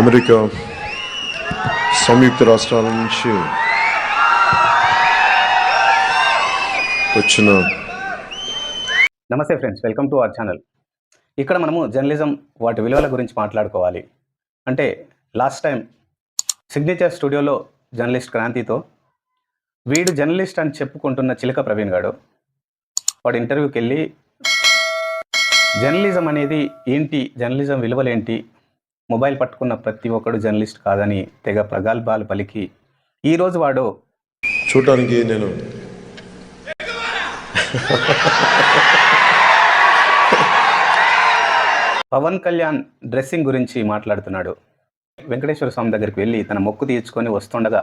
America సంయుక్త రాష్ట్రాల నుంచి వచ్చిన నమస్తే friends welcome to our channel. ఇక్కడ మనము జర్నలిజం వాటి విలువల గురించి మాట్లాడుకోవాలి. అంటే లాస్ట్ టైం సిగ్నేచర్ స్టూడియోలో జర్నలిస్ట్ క్రాంతితో వీడు జర్నలిస్ట్ అని చెప్పుకుంటున్న చిలక ప్రవీణ్ గాడు వాడు ఇంటర్వ్యూకి వెళ్ళి జర్నలిజం అనేది ఏంటి జర్నలిజం విలువలేంటి మొబైల్ పట్టుకున్న ప్రతి ఒక్కడు జర్నలిస్ట్ కాదని తెగ ప్రగల్భాలు పలికి ఈరోజు వాడు చూడటానికి నేను పవన్ కళ్యాణ్ డ్రెస్సింగ్ గురించి మాట్లాడుతున్నాడు. వెంకటేశ్వర స్వామి దగ్గరికి వెళ్ళి తన మొక్కు తీర్చుకొని వస్తుండగా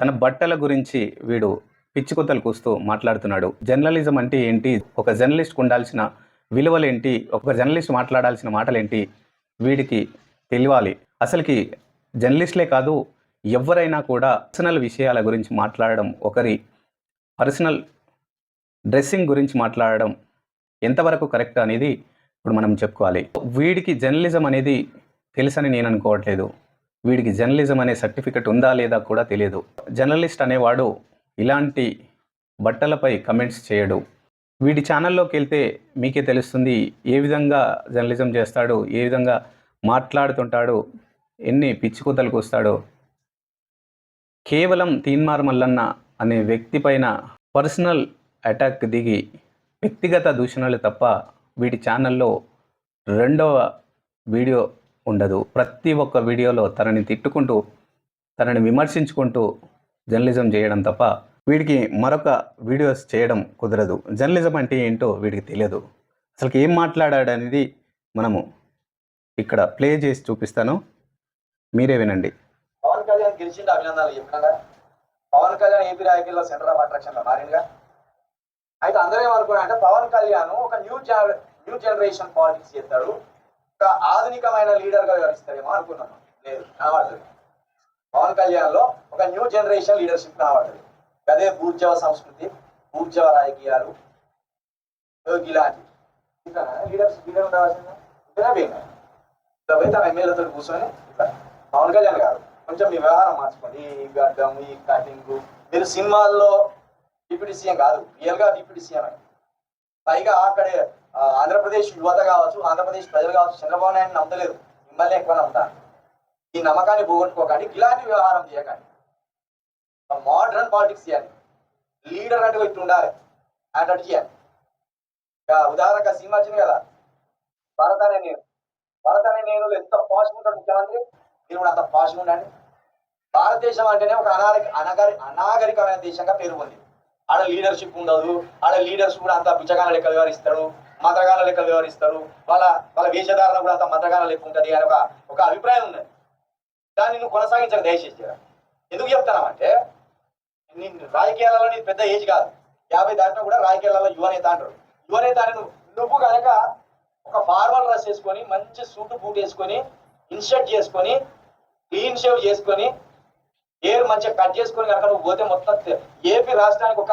తన బట్టల గురించి వీడు పిచ్చికొత్తలు కూస్తూ మాట్లాడుతున్నాడు. జర్నలిజం అంటే ఏంటి? ఒక జర్నలిస్ట్కి ఉండాల్సిన విలువలేంటి? ఒక జర్నలిస్ట్ మాట్లాడాల్సిన మాటలేంటి? వీడికి తెలియాలి. అసలుకి జర్నలిస్ట్లే కాదు ఎవరైనా కూడా పర్సనల్ విషయాల గురించి మాట్లాడడం ఒకరి పర్సనల్ డ్రెస్సింగ్ గురించి మాట్లాడడం ఎంతవరకు కరెక్ట్ అనేది ఇప్పుడు మనం చెప్పుకోవాలి. వీడికి జర్నలిజం అనేది తెలుసని నేను అనుకోవట్లేదు. వీడికి జర్నలిజం అనే సర్టిఫికెట్ ఉందా లేదా కూడా తెలియదు. జర్నలిస్ట్ అనేవాడు ఇలాంటి బట్టలపై కమెంట్స్ చేయడు. వీడి ఛానల్లోకి వెళ్తే మీకే తెలుస్తుంది ఏ విధంగా జర్నలిజం చేస్తాడు ఏ విధంగా మాట్లాడుతుంటాడు. ఎన్ని పిచ్చికూతలు వస్తాడో. కేవలం తీన్మార్ మల్లన్న అనే వ్యక్తి పైన పర్సనల్ అటాక్ దిగి వ్యక్తిగత దూషణలు తప్ప వీటి ఛానల్లో రెండవ వీడియో ఉండదు. ప్రతి ఒక్క వీడియోలో తనని తిట్టుకుంటూ తనని విమర్శించుకుంటూ జర్నలిజం చేయడం తప్ప వీడికి మరొక వీడియోస్ చేయడం కుదరదు. జర్నలిజం అంటే ఏంటో వీడికి తెలియదు. అసలు ఏం మాట్లాడాడు అనేది మనము ఇక్కడ ప్లే చేసి చూపిస్తాను. మీరే వినండి. పవన్ కళ్యాణ్ గెలిచిండు అభినందనలు చెప్పినాగా పవన్ కళ్యాణ్ ఏపీ రాజకీయాల్లో సెంటర్ ఆఫ్ అట్రాక్షన్లో మారిందిగా అయితే అందరూ ఏమనుకున్నా అంటే పవన్ కళ్యాణ్ ఒక న్యూ న్యూ జనరేషన్ పాలిటిక్స్ చేస్తాడు. ఒక ఆధునికమైన లీడర్గా వ్యవహరిస్తాడేమో అనుకున్నాను. లేదు కనబడుతుంది పవన్ కళ్యాణ్లో ఒక న్యూ జనరేషన్ లీడర్షిప్ కనబడుతుంది అదే బూర్జవ సంస్కృతి బూర్జవ రాజకీయాలు ఇలాంటి ఇంకా లీడర్షిప్ లీడర్ ఉండవలసిందా. ఇదే పోయి తన ఎమ్మెల్యేతో కూర్చొని పవన్ కళ్యాణ్ గారు కొంచెం మీ వ్యవహారం మార్చుకోండి. ఈ గడ్డం ఈ కటింగ్ మీరు సినిమాల్లో డిప్యూటీ సీఎం కాదు రియల్గా డిప్యూటీ సీఎం అని పైగా అక్కడే ఆంధ్రప్రదేశ్ యువత కావచ్చు ఆంధ్రప్రదేశ్ ప్రజలు కావచ్చు చంద్రబాబు నాయుడు నమ్మలేదు. మిమ్మల్ని ఎక్కువ నమ్ముతాను ఈ నమ్మకాన్ని పోగొట్టుకోకండి ఇలాంటి వ్యవహారం చేయకండి. మోడర్న్ పాలిటిక్స్ చేయాలి లీడర్ అంటే ఇట్లా ఉండాలి. అటు చేయాలి ఉదాహరణగా సినిమా వచ్చింది కదా భరత్ నేను. భరత్ నేను ఎంత పాష్ ఉంటాడు ముఖ్యమంత్రి నేను కూడా అంత పాష్ ఉండండి. భారతదేశం అంటేనే ఒక అనాగరి అనగరి అనాగరికమైన దేశంగా పేరు పొందింది. ఆడ లీడర్షిప్ ఉండదు. ఆడ లీడర్స్ కూడా అంత బిచ్చగాన లెక్క వ్యవహరిస్తాడు మతగాన లెక్క వ్యవహరిస్తారు. వాళ్ళ వాళ్ళ వేషధారణ కూడా అంత మతగాన లెక్క ఉంటుంది అని ఒక ఒక అభిప్రాయం ఉన్నది దాన్ని నువ్వు కొనసాగించక దయచేసి ఎందుకు చెప్తానంటే నేను రాజకీయాలలో నీ పెద్ద ఏజ్ కాదు. యాభై దాటినా కూడా రాజకీయాలలో యువనేత అంటారు. యువనేత అని నువ్వు నువ్వు కనుక ఒక ఫార్మల్ డ్రెస్ వేసుకొని మంచి సూట్ బూట్ వేసుకొని ఇన్షర్ట్ చేసుకొని క్లీన్ షేవ్ చేసుకొని హెయిర్ మంచిగా కట్ చేసుకొని కనుక నువ్వు పోతే మొత్తం ఏపీ రాష్ట్రానికి ఒక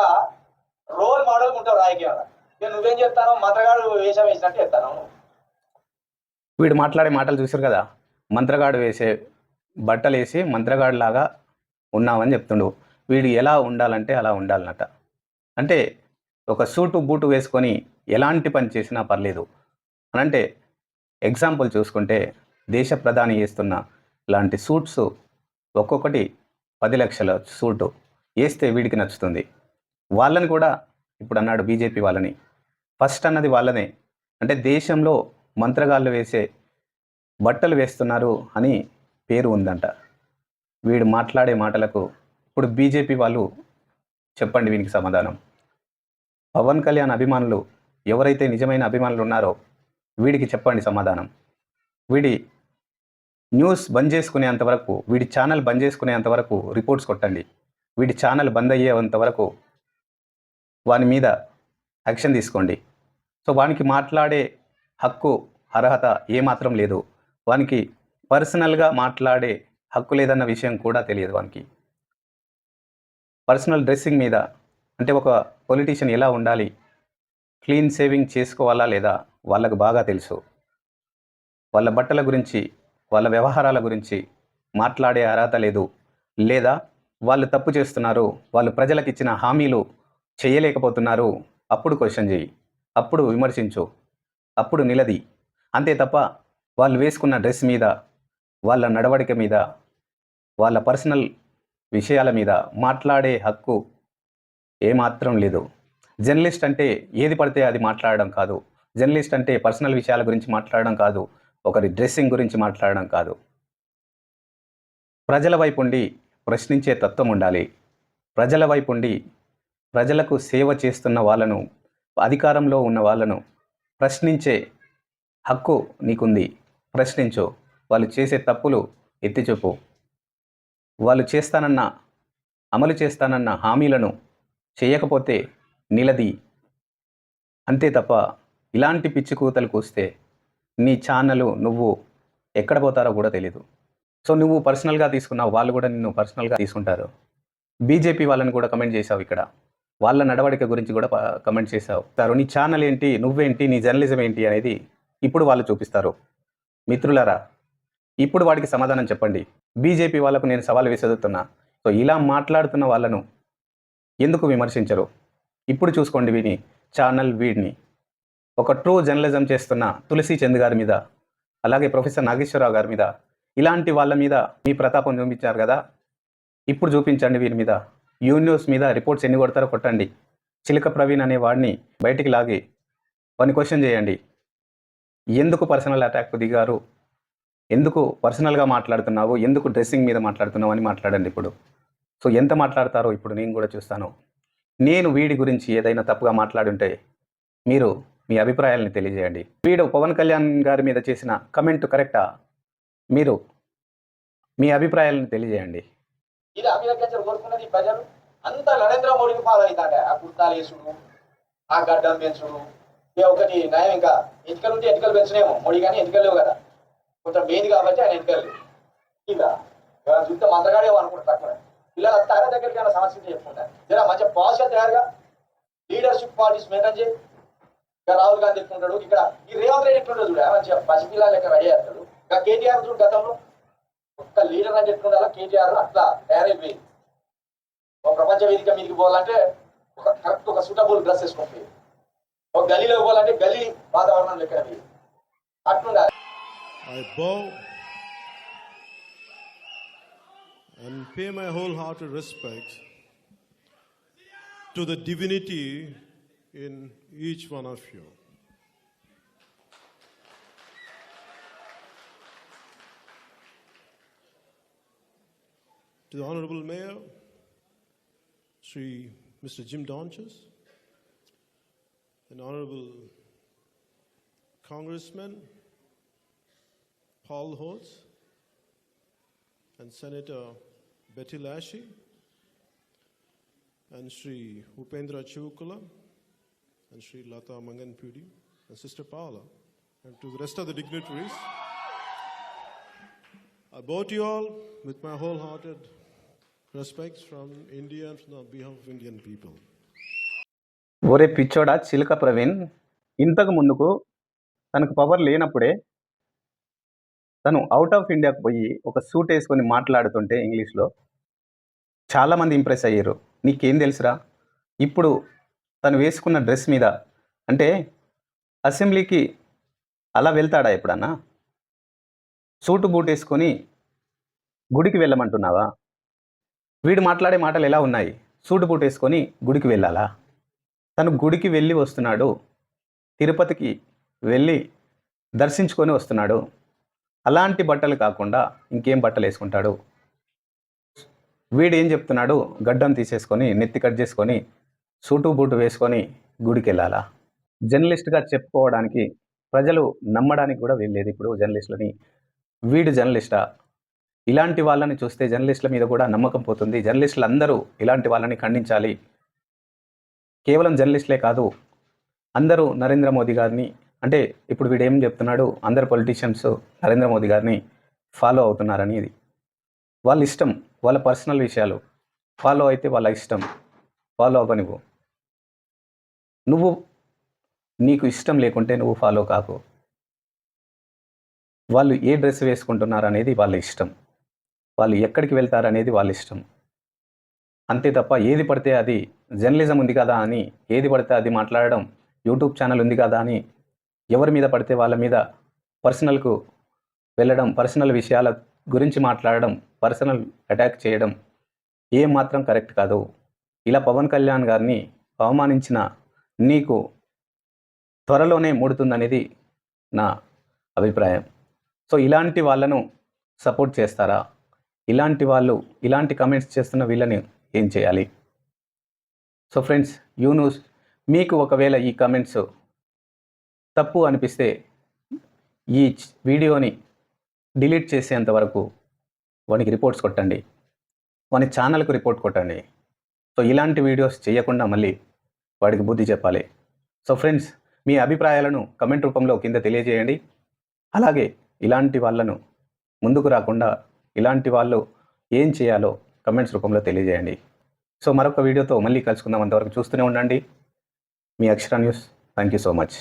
రోల్ మోడల్ ఉంటావు రాజకీయాల నేను నువ్వేం చెప్తాను మంత్రగాడు వేషం వేసినట్టు చెప్తాను. వీడు మాట్లాడే మాటలు చూసారు కదా? మంత్రగాడు వేసే బట్టలు వేసి మంత్రగాడు లాగా ఉన్నామని చెప్తుండు. వీడు ఎలా ఉండాలంటే అలా ఉండాలన్నట. అంటే ఒక సూటు బూటు వేసుకొని ఎలాంటి పని చేసినా పర్లేదు. అనంటే ఎగ్జాంపుల్ చూసుకుంటే దేశ ప్రధాని వేస్తున్న లాంటి సూట్స్ ఒక్కొక్కటి పది లక్షల సూటు వేస్తే వీడికి నచ్చుతుంది. వాళ్ళని కూడా ఇప్పుడు అన్నాడు బీజేపీ వాళ్ళని. ఫస్ట్ అన్నది వాళ్ళనే. అంటే దేశంలో మంత్రగాళ్ళు వేసే బట్టలు వేస్తున్నారు అని పేరు ఉందంట. వీడు మాట్లాడే మాటలకు ఇప్పుడు బీజేపీ వాళ్ళు చెప్పండి వీనికి సమాధానం. పవన్ కళ్యాణ్ అభిమానులు ఎవరైతే నిజమైన అభిమానులు ఉన్నారో వీడికి చెప్పండి సమాధానం. వీడి న్యూస్ బంద్ చేసుకునేంత వరకు వీడి ఛానల్ బంద్ చేసుకునేంత వరకు రిపోర్ట్స్ కొట్టండి. వీడి ఛానల్ బంద్ అయ్యేంత వరకు వాని మీద యాక్షన్ తీసుకోండి. సో వానికి మాట్లాడే హక్కు అర్హత ఏమాత్రం లేదు. వానికి పర్సనల్గా మాట్లాడే హక్కు లేదన్న విషయం కూడా తెలియదు వానికి. పర్సనల్ డ్రెస్సింగ్ మీద అంటే ఒక పొలిటీషియన్ ఎలా ఉండాలి? క్లీన్ సేవింగ్ చేసుకోవాలా లేదా? వాళ్ళకు బాగా తెలుసు. వాళ్ళ బట్టల గురించి వాళ్ళ వ్యవహారాల గురించి మాట్లాడే అర్హత లేదు. లేదా వాళ్ళు తప్పు చేస్తున్నారు వాళ్ళు ప్రజలకు ఇచ్చిన హామీలు చేయలేకపోతున్నారు. అప్పుడు క్వశ్చన్ చేయి అప్పుడు విమర్శించు. అప్పుడు నిలది. అంతే తప్ప వాళ్ళు వేసుకున్న డ్రెస్ మీద వాళ్ళ నడవడిక మీద వాళ్ళ పర్సనల్ విషయాల మీద మాట్లాడే హక్కు ఏమాత్రం లేదు. జర్నలిస్ట్ అంటే ఏది పడితే అది మాట్లాడడం కాదు. జర్నలిస్ట్ అంటే పర్సనల్ విషయాల గురించి మాట్లాడడం కాదు ఒకరి డ్రెస్సింగ్ గురించి మాట్లాడడం కాదు. ప్రజల వైపు ఉండి ప్రశ్నించే తత్వం ఉండాలి. ప్రజల వైపు ఉండి ప్రజలకు సేవ చేస్తున్న వాళ్ళను అధికారంలో ఉన్న వాళ్ళను ప్రశ్నించే హక్కు నీకుంది. ప్రశ్నించు. వాళ్ళు చేసే తప్పులు ఎత్తి వాళ్ళు చేస్తానన్న అమలు చేస్తానన్న హామీలను చేయకపోతే నిలది. అంతే తప్ప ఇలాంటి పిచ్చి కూతలు వస్తే నీ ఛానల్ నువ్వు ఎక్కడ పోతారో కూడా తెలీదు. సో నువ్వు పర్సనల్గా తీసుకున్నావు వాళ్ళు కూడా నిన్ను పర్సనల్గా తీసుకుంటారు. బీజేపీ వాళ్ళని కూడా కమెంట్ చేసావు ఇక్కడ. వాళ్ళ నడవడిక గురించి కూడా కమెంట్ చేసావు తారు నీ ఛానల్ ఏంటి నువ్వేంటి నీ జర్నలిజం ఏంటి అనేది ఇప్పుడు వాళ్ళు చూపిస్తారు. మిత్రులారా ఇప్పుడు వాడికి సమాధానం చెప్పండి. బీజేపీ వాళ్ళకు నేను సవాల్ విసురుతున్నా సో ఇలా మాట్లాడుతున్న వాళ్ళను ఎందుకు విమర్శించరు? ఇప్పుడు చూసుకోండి వీని ఛానల్ వీడిని. ఒక ట్రూ జర్నలిజం చేస్తున్న తులసి చంద్ గారి మీద అలాగే ప్రొఫెసర్ నాగేశ్వరరావు గారి మీద ఇలాంటి వాళ్ళ మీద మీ ప్రతాపం చూపించారు కదా? ఇప్పుడు చూపించండి వీరి మీద. యూ మీద రిపోర్ట్స్ ఎన్ని కొడతారో కొట్టండి. చిలక ప్రవీణ్ అనే వాడిని బయటికి లాగి వాడిని క్వశ్చన్ చేయండి. ఎందుకు పర్సనల్ అటాక్ దిగారు? ఎందుకు పర్సనల్గా మాట్లాడుతున్నావు? ఎందుకు డ్రెస్సింగ్ మీద మాట్లాడుతున్నావు అని మాట్లాడండి ఇప్పుడు. సో ఎంత మాట్లాడతారో ఇప్పుడు నేను కూడా చూస్తాను. నేను వీడి గురించి ఏదైనా తప్పుగా మాట్లాడుంటే మీరు మీ అభిప్రాయాలను తెలియజేయండి. వీడు పవన్ కళ్యాణ్ గారి మీద చేసిన కమెంట్ కరెక్టా? మీరు మీ అభిప్రాయాలను తెలియజేయండి. ఇది అభిలక్షణ కోరుకున్నది ప్రజలు. అంత నరేంద్ర మోడీకి ఫాలో అవుతాడే ఆ కుర్తాలు వేసుడు ఆ గడ్డం పెంచుడు. ఇక ఒకటి నయం ఇంకా. ఎన్నికలు ఉంటే ఎన్నికలు పెంచలేము మోడీ కానీ ఎన్నికలు లేవు కదా. కొంచెం మెయిన్ కాబట్టి ఆయన ఎన్నికలు ఇక ఇక చూస్తే మంత్రగాడేమో అనుకుంటా తక్కువ. పిల్లలు అత్తారా దగ్గరికి సమస్య చెప్పుకుంటారు. జర మంచి పాలసీ తయారుగా. లీడర్షిప్ పాలిటిక్స్ మెయింటైన్ చేయి. రాహుల్ గాంధీ ఎట్లుంటాడు? ఇక్కడ ఈ రేవంత్ రెడ్డి ఎట్లుంటాడు చూడ? మంచిగా పసిపిల్లలు లెక్క రెడీ అవుతాడు ఇంకా కేటీఆర్ చూడు గతంలో ఒక్క లీడర్ అని ఎట్లుండాలా? కేటీఆర్ అట్లా తయారైపోయింది ఒక ప్రపంచ వేదిక మీదకి పోవాలంటే ఒక కరెక్ట్ ఒక సూటబుల్ డ్రెస్ వేసుకుంటుంది ఒక గలీలో పోవాలంటే గలీ వాతావరణం లెక్కన మీరు అట్లుండాలి. And pay my wholehearted respect to the divinity in each one of you. To the Honorable Mayor, Sri Mr. Jim Donches, and Honorable Congressman Paul Holtz, and Senator Betty Lashy, and Sri Upendra Chukula, and Sri Lata Mangan Pudi and Sister Paola and to the rest of the dignitaries. I bow to you all with my wholehearted respects from India and from the behalf of Indian people. ఒరే పిచ్చోడా చిలుక ప్రవీణ్ ఇంతకు ముందుకు తనకు power లేనప్పుడే తను out of ఇండియాకు పోయి ఒక సూట్ వేసుకొని మాట్లాడుతుంటే ఇంగ్లీష్లో చాలామంది ఇంప్రెస్ అయ్యారు నీకేం తెలుసురా ఇప్పుడు తను వేసుకున్న డ్రెస్ మీద అంటే అసెంబ్లీకి అలా వెళ్తాడా ఎప్పుడన్నా? సూటు బూట్ వేసుకొని గుడికి వెళ్ళమంటున్నావా? వీడు మాట్లాడే మాటలు ఎలా ఉన్నాయి? సూటు బూట్ వేసుకొని గుడికి వెళ్ళాలా? తను గుడికి వెళ్ళి వస్తున్నాడు. తిరుపతికి వెళ్ళి దర్శించుకొని వస్తున్నాడు. అలాంటి బట్టలు కాకుండా ఇంకేం బట్టలు వేసుకుంటాడు? వీడు ఏం చెప్తున్నాడు? గడ్డం తీసేసుకొని నెత్తి కట్ చేసుకొని సూటు బూటు వేసుకొని గుడికి వెళ్ళాలా జర్నలిస్ట్గా చెప్పుకోవడానికి ప్రజలు నమ్మడానికి కూడా వీల్లేదు ఇప్పుడు జర్నలిస్టులని. వీడు జర్నలిస్టా? ఇలాంటి వాళ్ళని చూస్తే జర్నలిస్టుల మీద కూడా నమ్మకం పోతుంది. జర్నలిస్టులు అందరూ ఇలాంటి వాళ్ళని ఖండించాలి. కేవలం జర్నలిస్టులే కాదు అందరూ నరేంద్ర మోదీ గారిని అంటే ఇప్పుడు వీడు ఏం చెప్తున్నాడు అందరు పొలిటీషియన్స్ నరేంద్ర మోదీ గారిని ఫాలో అవుతున్నారని ఇది. వాళ్ళ ఇష్టం వాళ్ళ పర్సనల్ విషయాలు. ఫాలో అయితే వాళ్ళ ఇష్టం. ఫాలో అవ్వనివ్వు. నువ్వు నీకు ఇష్టం లేకుంటే నువ్వు ఫాలో కాకు. వాళ్ళు ఏ డ్రెస్ వేసుకుంటున్నారు అనేది వాళ్ళ ఇష్టం. వాళ్ళు ఎక్కడికి వెళ్తారు అనేది వాళ్ళ ఇష్టం. అంతే తప్ప ఏది పడితే అది జర్నలిజం ఉంది కదా అని ఏది పడితే అది మాట్లాడడం యూట్యూబ్ ఛానల్ ఉంది కదా అని ఎవరి మీద పడితే వాళ్ళ మీద పర్సనల్కు వెళ్ళడం పర్సనల్ విషయాల గురించి మాట్లాడడం పర్సనల్ అటాక్ చేయడం ఏం మాత్రం కరెక్ట్ కాదు. ఇలా పవన్ కళ్యాణ్ గారిని అవమానించిన నీకు త్వరలోనే ముడుతుందనేది నా అభిప్రాయం. సో ఇలాంటి వాళ్ళను సపోర్ట్ చేస్తారా? ఇలాంటి వాళ్ళు ఇలాంటి కమెంట్స్ చేస్తున్న వీళ్ళని ఏం చేయాలి? సో ఫ్రెండ్స్ యూ మీకు ఒకవేళ ఈ కమెంట్స్ తప్పు అనిపిస్తే ఈ వీడియోని డిలీట్ చేసేంత వరకు వానికి రిపోర్ట్స్ కొట్టండి. వాని ఛానల్కు రిపోర్ట్ కొట్టండి. సో ఇలాంటి వీడియోస్ చేయకుండా మళ్ళీ వాడికి బుద్ధి చెప్పాలి. సో ఫ్రెండ్స్ మీ అభిప్రాయాలను కమెంట్ రూపంలో కింద తెలియజేయండి. అలాగే ఇలాంటి వాళ్ళను ముందుకు రాకుండా ఇలాంటి వాళ్ళు ఏం చేయాలో కమెంట్స్ రూపంలో తెలియజేయండి. సో మరొక వీడియోతో మళ్ళీ కలుసుకుందాం. అంతవరకు చూస్తూనే ఉండండి. మీ Akshara news. Thank you so much